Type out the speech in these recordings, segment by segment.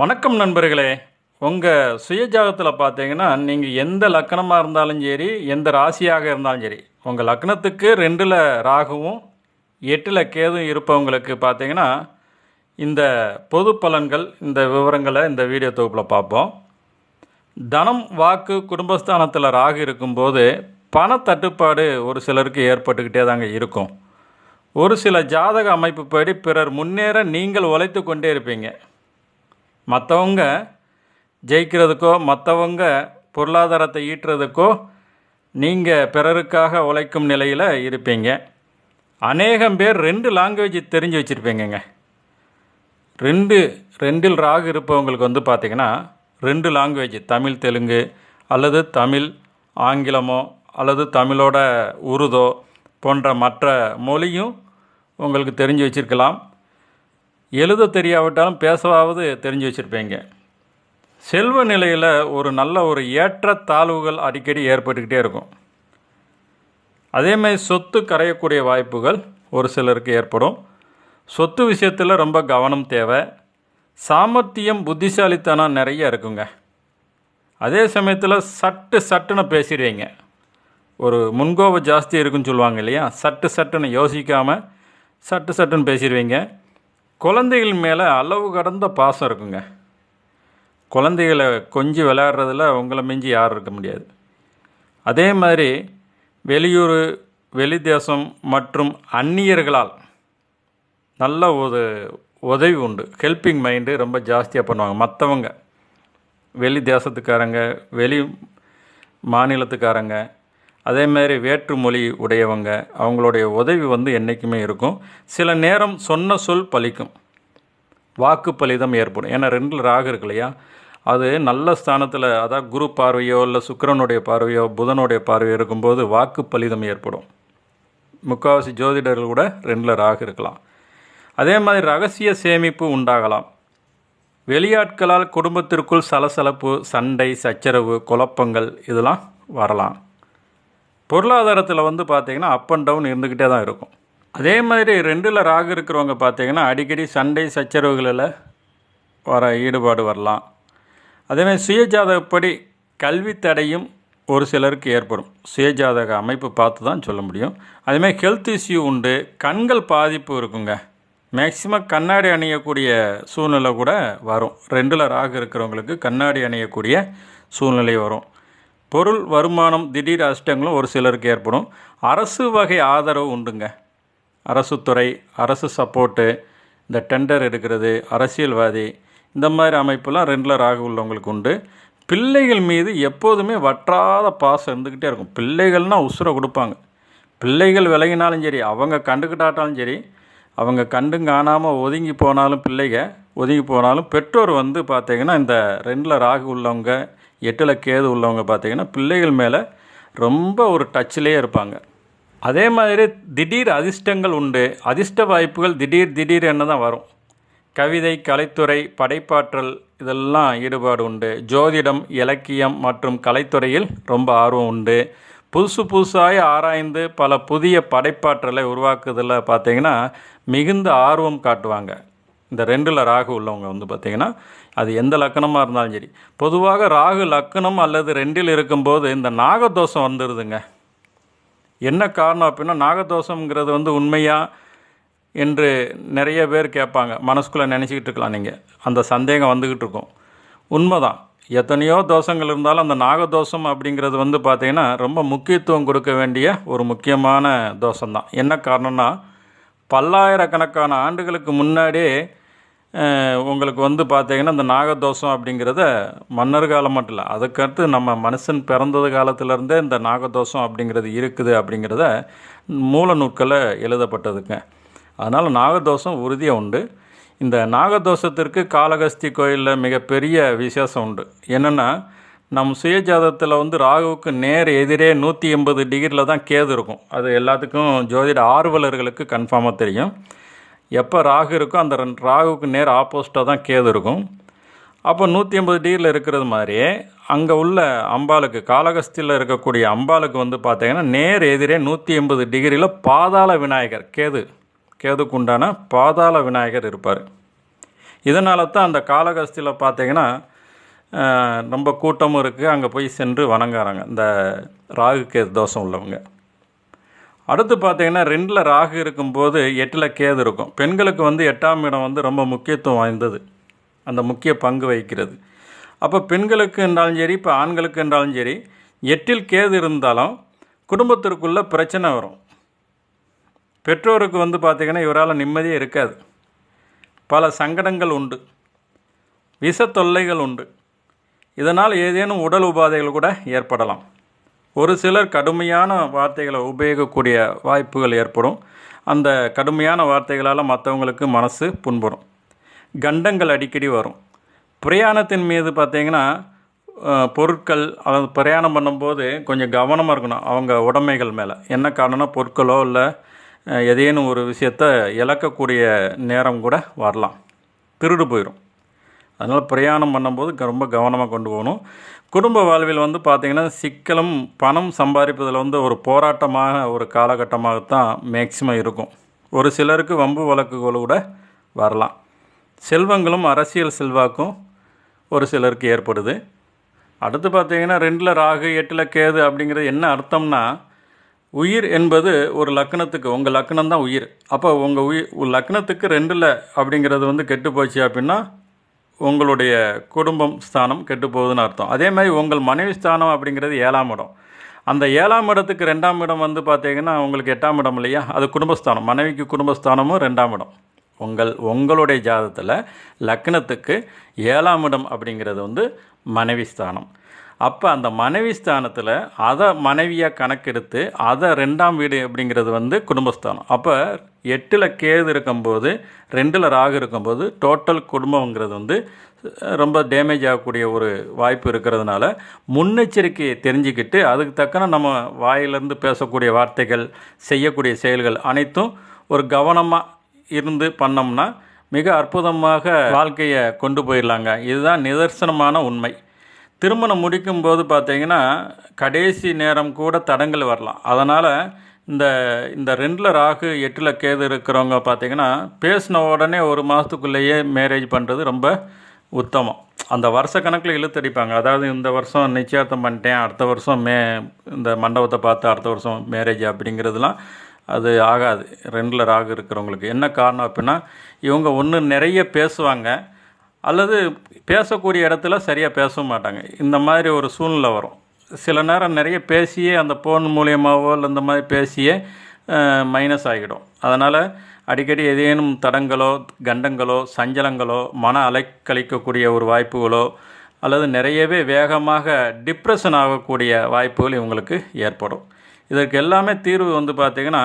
வணக்கம் நண்பர்களே. உங்கள் சுயஜாதத்தில் பார்த்தீங்கன்னா நீங்கள் எந்த லக்கணமாக இருந்தாலும் சரி எந்த ராசியாக இருந்தாலும் சரி உங்கள் லக்னத்துக்கு ரெண்டில் ராகுவும் எட்டில் கேதும் இருப்பவங்களுக்கு பார்த்தீங்கன்னா இந்த பொது பலன்கள் இந்த விவரங்களை இந்த வீடியோ தொகுப்பில் பார்ப்போம். தனம் வாக்கு குடும்பஸ்தானத்தில் ராகு இருக்கும்போது பணத்தட்டுப்பாடு ஒரு சிலருக்கு ஏற்பட்டுக்கிட்டே தாங்க இருக்கும். ஒரு சில ஜாதக அமைப்புப்படி பிறர் முன்னேற நீங்கள் உழைத்து கொண்டே இருப்பீங்க. மற்றவங்க ஜெயிக்கிறதுக்கோ மற்றவங்க பொருளாதாரத்தை ஈட்டுறதுக்கோ நீங்கள் பிறருக்காக உழைக்கும் நிலையில் இருப்பீங்க. அநேகம் பேர் ரெண்டு லாங்குவேஜ் தெரிஞ்சு வச்சுருப்பீங்கங்க. ரெண்டு ரெண்டில் ராகு இருப்பவங்களுக்கு வந்து பார்த்திங்கன்னா ரெண்டு லாங்குவேஜ் தமிழ் தெலுங்கு அல்லது தமிழ் ஆங்கிலமோ அல்லது தமிழோட உருதோ போன்ற மற்ற மொழியும் உங்களுக்கு தெரிஞ்சு வச்சிருக்கலாம். எழுத தெரியாவிட்டாலும் பேசவாவது தெரிஞ்சு வச்சுருப்பீங்க. செல்வ நிலையில் ஒரு நல்ல ஒரு ஏற்ற தாழ்வுகள் அடிக்கடி ஏற்பட்டுக்கிட்டே இருக்கும். அதேமாதிரி சொத்து கரையக்கூடிய வாய்ப்புகள் ஒரு சிலருக்கு ஏற்படும். சொத்து விஷயத்தில் ரொம்ப கவனம் தேவை. சாமர்த்தியம் புத்திசாலித்தனம் நிறைய இருக்குங்க. அதே சமயத்தில் சட்டு சட்டுன்னு பேசிடுவீங்க. ஒரு முன்கோபம் ஜாஸ்தி இருக்குன்னு சொல்லுவாங்க இல்லையா? சட்டு சட்டுன்னு யோசிக்காமல் சட்டு சட்டுன்னு பேசிடுவீங்க. குழந்தைகள் மேலே அளவு கடந்த பாசம் இருக்குங்க. குழந்தைகளை கொஞ்சி விளையாடுறதுல உங்களை மிஞ்சி யாரும் இருக்க முடியாது. அதே மாதிரி வெளியூர் வெளி தேசம் மற்றும் அந்நியர்களால் நல்ல ஒரு உதவி உண்டு. ஹெல்பிங் மைண்டு ரொம்ப ஜாஸ்தியாக பண்ணுவாங்க. மற்றவங்க வெளி தேசத்துக்காரங்க வெளி மாநிலத்துக்காரங்க அதே மாதிரி வேற்று மொழி உடையவங்க அவங்களுடைய உதவி வந்து என்றைக்குமே இருக்கும். சில நேரம் சொன்ன சொல் பலிக்கும் வாக்கு பலிதம் ஏற்படும். ஏன்னா ரெண்டில் ராகு இருக்கு இல்லையா? அது நல்ல ஸ்தானத்தில் அதாவது குரு பார்வையோ இல்லை சுக்கிரனுடைய பார்வையோ புதனுடைய பார்வையோ இருக்கும்போது வாக்கு பலிதம் ஏற்படும். முக்கால்வாசி ஜோதிடர்கள் கூட ரெண்டில் ராகு இருக்கலாம். அதே மாதிரி ரகசிய சேமிப்பு உண்டாகலாம். வெளியாட்களால் குடும்பத்திற்குள் சலசலப்பு சண்டை சச்சரவு குழப்பங்கள் இதெல்லாம் வரலாம். பொருளாதாரத்தில் வந்து பார்த்திங்கன்னா அப் அண்ட் டவுன் இருந்துக்கிட்டே தான் இருக்கும். அதே மாதிரி ரெண்டில் ராகு இருக்கிறவங்க பார்த்திங்கன்னா அடிக்கடி சண்டை சச்சரவுகளில் வர ஈடுபாடு வரலாம். அதேமாதிரி சுயஜாதகப்படி கல்வி தடையும் ஒரு சிலருக்கு ஏற்படும். சுயஜாதக அமைப்பு பார்த்து தான் சொல்ல முடியும். அதேமாதிரி ஹெல்த் இஷ்யூ உண்டு. கண்கள் பாதிப்பு இருக்குங்க. மேக்சிமம் கண்ணாடி அணியக்கூடிய சூழ்நிலை கூட வரும். ரெண்டில் ராகு இருக்கிறவங்களுக்கு கண்ணாடி அணியக்கூடிய சூழ்நிலை வரும். பொருள் வருமானம் திடீர் அஷ்டங்களும் ஒரு சிலருக்கு ஏற்படும். அரசு வகை ஆதரவு உண்டுங்க. அரசு துறை அரசு சப்போர்ட்டு இந்த டெண்டர் எடுக்கிறது அரசியல்வாதி இந்த மாதிரி அமைப்புலாம் ரெண்டில் ராகு உள்ளவங்களுக்கு உண்டு. பிள்ளைகள் மீது எப்போதுமே வற்றாத பாசம் இருந்துக்கிட்டே இருக்கும். பிள்ளைகள்னால் உசுரை கொடுப்பாங்க. பிள்ளைகள் விலகினாலும் சரி அவங்க கண்டுக்கிட்டாட்டாலும் சரி அவங்க கண்டு காணாமல் ஒதுங்கி போனாலும் பிள்ளைங்க ஒதுங்கி போனாலும் பெற்றோர் வந்து பார்த்திங்கன்னா இந்த ரெண்டில் ராகு உள்ளவங்க எட்டில் கேது உள்ளவங்க பார்த்திங்கன்னா பிள்ளைகள் மேலே ரொம்ப ஒரு டச்சிலே இருப்பாங்க. அதே மாதிரி திடீர் அதிர்ஷ்டங்கள் உண்டு. அதிர்ஷ்ட வாய்ப்புகள் திடீர் திடீர் என்ன தான் வரும். கவிதை கலைத்துறை படைப்பாற்றல் இதெல்லாம் ஈடுபாடு உண்டு. ஜோதிடம் இலக்கியம் மற்றும் கலைத்துறையில் ரொம்ப ஆர்வம் உண்டு. புதுசு புதுசாக ஆராய்ந்து பல புதிய படைப்பாற்றலை உருவாக்குதில் பார்த்திங்கன்னா மிகுந்த ஆர்வம் காட்டுவாங்க. இந்த ரெண்டில் ராகு உள்ளவங்க வந்து பார்த்திங்கன்னா அது எந்த லக்கணமாக இருந்தாலும் சரி. பொதுவாக ராகு லக்கணம் அல்லது ரெண்டில் இருக்கும்போது இந்த நாகதோஷம் வந்துடுதுங்க என்ன காரணம் அப்படின்னா நாகதோஷங்கிறது வந்து உண்மையாக என்று நிறைய பேர் கேட்பாங்க. மனசுக்குள்ளே நினச்சிக்கிட்டு இருக்கலாம் நீங்கள் அந்த சந்தேகம் வந்துக்கிட்டு இருக்கும். உண்மைதான். எத்தனையோ தோஷங்கள் இருந்தாலும் அந்த நாகதோஷம் அப்படிங்கிறது வந்து பார்த்திங்கன்னா ரொம்ப முக்கியத்துவம் கொடுக்க வேண்டிய ஒரு முக்கியமான தோஷம்தான். என்ன காரணம்னா பல்லாயிரக்கணக்கான ஆண்டுகளுக்கு முன்னாடியே உங்களுக்கு வந்து பார்த்திங்கன்னா இந்த நாகதோஷம் அப்படிங்கிறத மன்னர் காலம் மட்டும் இல்லை அதுக்கடுத்து நம்ம மனுஷன் பிறந்தது காலத்திலேருந்தே இந்த நாகதோஷம் அப்படிங்கிறது இருக்குது அப்படிங்கிறத மூல நூற்களில் எழுதப்பட்டதுங்க. அதனால் நாகதோஷம் உறுதியாக உண்டு. இந்த நாகதோஷத்திற்கு காளகஸ்தி கோயிலில் மிகப்பெரிய விசேஷம் உண்டு. என்னென்னா நம் சுயஜாதத்தில் வந்து ராகுவுக்கு நேர் எதிரே நூற்றி எண்பது டிகிரியில் தான் கேது இருக்கும். அது எல்லாத்துக்கும் ஜோதிட ஆர்வலர்களுக்கு கன்ஃபார்மாக தெரியும். எப்போ ராகு இருக்கோ அந்த ராகுக்கு ராகுவுக்கு நேர் ஆப்போசிட்டாக தான் கேது இருக்கும். அப்போ நூற்றி ஐம்பது டிகிரியில் இருக்கிறது மாதிரியே அங்கே உள்ள அம்பாளுக்கு காளகஸ்தியில் இருக்கக்கூடிய அம்பாளுக்கு வந்து பார்த்தீங்கன்னா நேர் எதிரே நூற்றி எண்பது டிகிரியில் பாதாள விநாயகர் கேது. கேதுக்குண்டான பாதாள விநாயகர் இருப்பார். இதனால தான் அந்த காளகஸ்தியில் பார்த்தீங்கன்னா ரொம்ப கூட்டமும் இருக்குது அங்கே போய் சென்று வணங்குறாங்க. இந்த ராகு கேது தோஷம் உள்ளவங்க. அடுத்து பார்த்தீங்கன்னா ரெண்டில் ராகு இருக்கும்போது எட்டில் கேது இருக்கும். பெண்களுக்கு வந்து எட்டாம் இடம் வந்து ரொம்ப முக்கியத்துவம் வாய்ந்தது. அந்த முக்கிய பங்கு வகிக்கிறது. அப்போ பெண்களுக்கு என்றாலும் சரி இப்போ ஆண்களுக்கு என்றாலும் சரி எட்டில் கேது இருந்தாலும் குடும்பத்திற்குள்ளே பிரச்சனை வரும். பெற்றோருக்கு வந்து பார்த்திங்கன்னா இவரால் நிம்மதியே இருக்காது. பல சங்கடங்கள் உண்டு. விஷ தொல்லைகள் உண்டு. இதனால் ஏதேனும் உடல் உபாதைகள் கூட ஏற்படலாம். ஒரு சிலர் கடுமையான வார்த்தைகளை உபயோகிக்கக்கூடிய வாய்ப்புகள் ஏற்படும். அந்த கடுமையான வார்த்தைகளால் மற்றவங்களுக்கு மனசு புண்படும். கண்டங்கள் அடிக்கடி வரும். பிரயாணத்தின் மீது பார்த்திங்கன்னா பொருட்கள் அதாவது பிரயாணம் பண்ணும்போது கொஞ்சம் கவனமாக இருக்கணும் அவங்க உடைமைகள் மேலே. என்ன காரணம்னா பொருட்களோ இல்லை ஏதேனும் ஒரு விஷயத்த இழக்கக்கூடிய நேரம் கூட வரலாம். திருடு போயிடும் அதனால் பிரயாணம் பண்ணும்போது ரொம்ப கவனமாக கொண்டு போகணும். குடும்ப வாழ்வில் வந்து பார்த்திங்கன்னா சிக்கலும் பணம் சம்பாதிப்பதில் வந்து ஒரு போராட்டமாக ஒரு காலகட்டமாகத்தான் மேக்சிமம் இருக்கும். ஒரு சிலருக்கு வம்பு வழக்குகள் கூட வரலாம். செல்வங்களும் அரசியல் செல்வாக்கும் ஒரு சிலருக்கு ஏற்படுது. அடுத்து பார்த்தீங்கன்னா ரெண்டில் ராகு எட்டில் கேது அப்படிங்கிறது என்ன அர்த்தம்னா உயிர் என்பது ஒரு லக்னத்துக்கு உங்கள் லக்னம் தான் உயிர். அப்போ உங்கள் உயிர் உங்கள் லக்னத்துக்கு ரெண்டில் அப்படிங்கிறது வந்து கெட்டு போச்சு அப்படின்னா உங்களுடைய குடும்பம் ஸ்தானம் கெட்டு போகுதுன்னு அர்த்தம். அதே மாதிரி உங்கள் மனைவி ஸ்தானம் அப்படிங்கிறது ஏழாம் இடம். அந்த ஏழாம் இடத்துக்கு ரெண்டாம் இடம் வந்து பார்த்தீங்கன்னா உங்களுக்கு எட்டாம் இடம் இல்லையா? அது குடும்பஸ்தானம். மனைவிக்கு குடும்பஸ்தானமும் ரெண்டாம் இடம். உங்கள் உங்களுடைய ஜாதத்தில் லக்னத்துக்கு ஏழாம் இடம் அப்படிங்கிறது வந்து மனைவி ஸ்தானம். அப்போ அந்த மனைவி ஸ்தானத்தில் அதை மனைவியாக கணக்கெடுத்து அதை ரெண்டாம் வீடு அப்படிங்கிறது வந்து குடும்பஸ்தானம். அப்போ எட்டில் கேது இருக்கும்போது ரெண்டில் ராகு இருக்கும்போது டோட்டல் குடும்பங்கிறது வந்து ரொம்ப டேமேஜ் ஆகக்கூடிய ஒரு வாய்ப்பு இருக்கிறதுனால முன்னெச்சரிக்கையை தெரிஞ்சுக்கிட்டு அதுக்கு தக்கன நம்ம வாயிலிருந்து பேசக்கூடிய வார்த்தைகள் செய்யக்கூடிய செயல்கள் அனைத்தும் ஒரு கவனமாக இருந்து பண்ணோம்னா மிக அற்புதமாக வாழ்க்கையை கொண்டு போயிடலாங்க. இதுதான் நிதர்சனமான உண்மை. திருமணம் முடிக்கும்போது பார்த்தீங்கன்னா கடைசி நேரம் கூட தடங்கள் வரலாம். அதனால் இந்த இந்த ரெண்டில் ராகு எட்டில் கேது இருக்கிறவங்க பார்த்தீங்கன்னா பேசின உடனே ஒரு மாதத்துக்குள்ளேயே மேரேஜ் பண்ணுறது ரொம்ப உத்தமம். அந்த வருஷ கணக்கில் இழுத்தடிப்பாங்க. அதாவது இந்த வருஷம் நிச்சயார்த்தம் பண்ணிட்டேன் அடுத்த வருஷம் மே இந்த மண்டபத்தை பார்த்து அடுத்த வருஷம் மேரேஜ் அப்படிங்கிறதுலாம் அது ஆகாது. ரெண்டில் ராகு இருக்கிறவங்களுக்கு. என்ன காரணம் அப்படின்னா இவங்க ஒன்று நிறைய பேசுவாங்க. அல்லது பேசக்கூடிய இடத்துல சரியாக பேசவும் மாட்டாங்க. இந்த மாதிரி ஒரு சூழ்நிலை வரும். சில நேரம் நிறைய பேசியே அந்த ஃபோன் மூலியமாகவோ இல்லை இந்த மாதிரி பேசியே மைனஸ் ஆகிடும். அதனால் அடிக்கடி ஏதேனும் தடங்களோ கண்டங்களோ சஞ்சலங்களோ மன அலைக்கழிக்கக்கூடிய ஒரு வாய்ப்புகளோ அல்லது நிறையவே வேகமாக டிப்ரெஷன் ஆகக்கூடிய வாய்ப்புகள் இவங்களுக்கு ஏற்படும். இதற்கு எல்லாமே தீர்வு வந்து பார்த்திங்கன்னா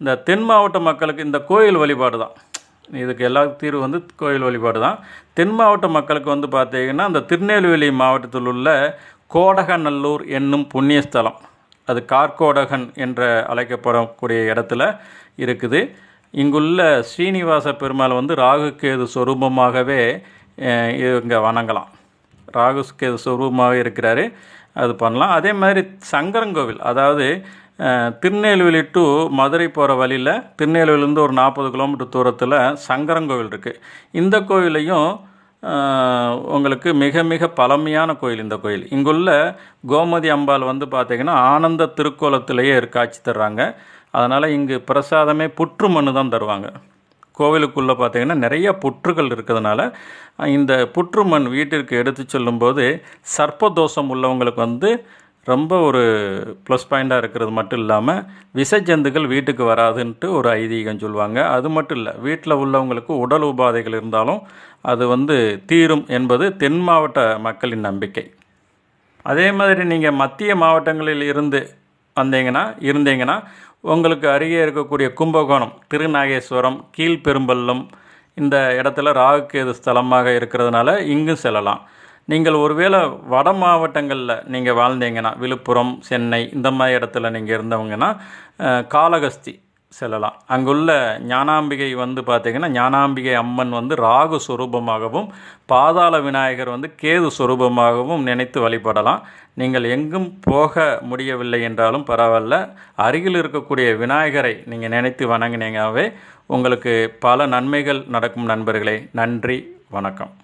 இந்த தென் மாவட்ட மக்களுக்கு இந்த கோயில் வழிபாடு தான் இதுக்கு எல்லா தீர்வு வந்து கோயில் வழிபாடு தான். தென் மாவட்ட மக்களுக்கு வந்து பார்த்தீங்கன்னா இந்த திருநெல்வேலி மாவட்டத்தில் உள்ள கோடகநல்லூர் என்னும் புண்ணிய ஸ்தலம் அது கார்கோடகன் என்ற அழைக்கப்படக்கூடிய இடத்துல இருக்குது. இங்குள்ள ஸ்ரீனிவாச பெருமாள் வந்து ராகுகேது சொரூபமாகவே இங்கே வணங்கலாம். ராகுகேது சொரூபமாக இருக்கிறாரு. அது பண்ணலாம். அதே மாதிரி சங்கரங்கோவில் அதாவது திருநெல்வேலி டு மதுரை போகிற வழியில் திருநெல்வேலியிலேருந்து ஒரு நாற்பது கிலோமீட்டர் தூரத்தில் சங்கரங்கோவில் இருக்குது இந்த கோவிலையும் உங்களுக்கு மிக மிக பழமையான கோயில் இந்த கோயில். இங்குள்ள கோமதி அம்பாள் வந்து பார்த்திங்கன்னா ஆனந்த திருக்கோலத்திலேயே காட்சி தர்றாங்க. அதனால் இங்கு பிரசாதமே புற்று மண்ணு தான் தருவாங்க. கோவிலுக்குள்ளே பார்த்திங்கன்னா நிறைய புற்றுகள் இருக்கிறதுனால இந்த புற்று மண் வீட்டிற்கு எடுத்து செல்லும்போது சர்ப்பதோஷம் உள்ளவங்களுக்கு வந்து ரொம்ப ஒரு ப்ளஸ் பாயிண்ட்டாக இருக்கிறது மட்டும் இல்லாமல் விஷஜந்துகள் வீட்டுக்கு வராதுன்ட்டு ஒரு ஐதீகம் சொல்லுவாங்க. அது மட்டும் இல்லை வீட்டில் உள்ளவங்களுக்கு உடல் உபாதைகள் இருந்தாலும் அது வந்து தீரும் என்பது தென் மாவட்ட மக்களின் நம்பிக்கை. அதே மாதிரி நீங்கள் மத்திய மாவட்டங்களில் இருந்து வந்தீங்கன்னா இருந்தீங்கன்னா உங்களுக்கு அருகே இருக்கக்கூடிய கும்பகோணம் திருநாகேஸ்வரம் கீழ்பெரும்பள்ளம் இந்த இடத்துல ராகுக்கேது ஸ்தலமாக இருக்கிறதுனால இங்கும் செல்லலாம். நீங்கள் ஒருவேளை வட மாவட்டங்களில் நீங்கள் வாழ்ந்தீங்கன்னா விழுப்புரம் சென்னை இந்த மாதிரி இடத்துல நீங்கள் இருந்தவங்கன்னா காலகஸ்தி காளகஸ்தி செல்லலாம். அங்குள்ள ஞானாம்பிகை வந்து பார்த்தீங்கன்னா ஞானாம்பிகை அம்மன் வந்து ராகு சுரூபமாகவும் பாதாள விநாயகர் வந்து கேது சுரூபமாகவும் நினைத்து வழிபடலாம். நீங்கள் எங்கும் போக முடியவில்லை என்றாலும் பரவாயில்ல. அருகில் இருக்கக்கூடிய விநாயகரை நீங்கள் நினைத்து வணங்கினீங்கவே உங்களுக்கு பல நன்மைகள் நடக்கும் நண்பர்களே. நன்றி வணக்கம்.